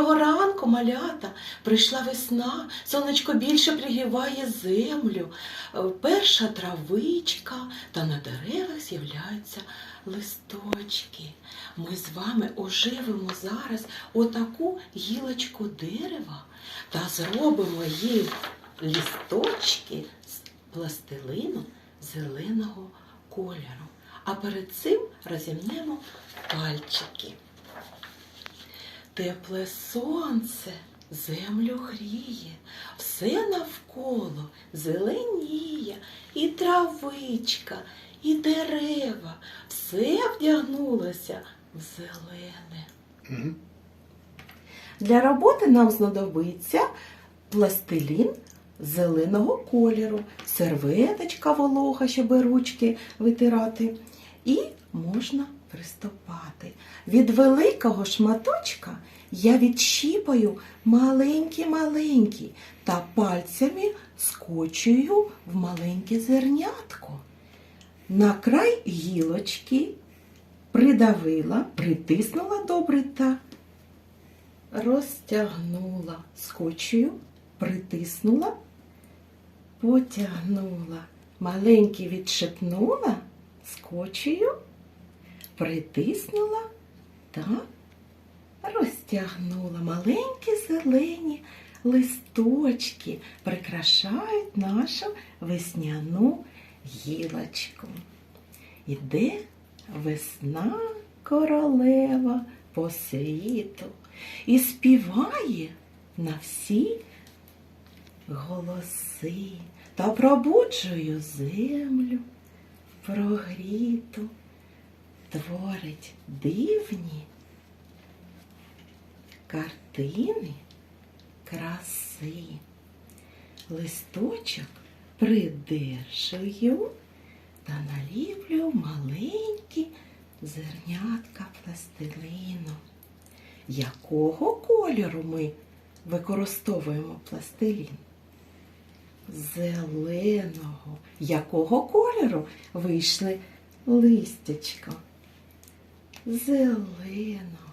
Доброго ранку, малята! Прийшла весна, сонечко більше пригріває землю, е, перша травичка, та на деревах з'являються листочки. Ми з вами оживимо зараз отаку гілочку дерева та зробимо їй лісточки з пластилину зеленого кольору. А перед цим розімнемо пальчики. Тепле сонце землю гріє, все навколо зеленіє, і травичка, і дерева, все вдягнулося в зелене. Для роботи нам знадобиться пластилін зеленого кольору, серветочка волога, щоб ручки витирати, і можна приступати. Від великого шматочка я відщіпаю маленькі-маленькі та пальцями скочую в маленьке зернятко. На край гілочки придавила, притиснула добре та розтягнула скотчею, притиснула, потягнула, маленький відшипнула скотчею, притиснула та розтягнула. Маленькі зелені листочки прикрашають нашу весняну гілочку. Іде весна королева по світу і співає на всі голоси та пробуджує землю прогріту, творить дивні картини краси. Листочок придержую та наліплю маленькі зернятка пластилину. Якого кольору ми використовуємо пластилін? Зеленого. Якого кольору вийшли листячка? Зеленого.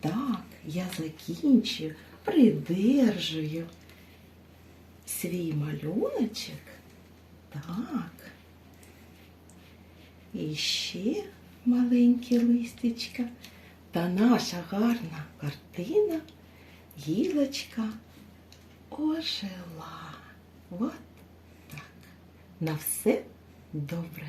Так, я закінчую, придержую свій малюночок. Так. І ще маленькі листячка. Та наша гарна картина, гілочка ожила. От так. На все добре.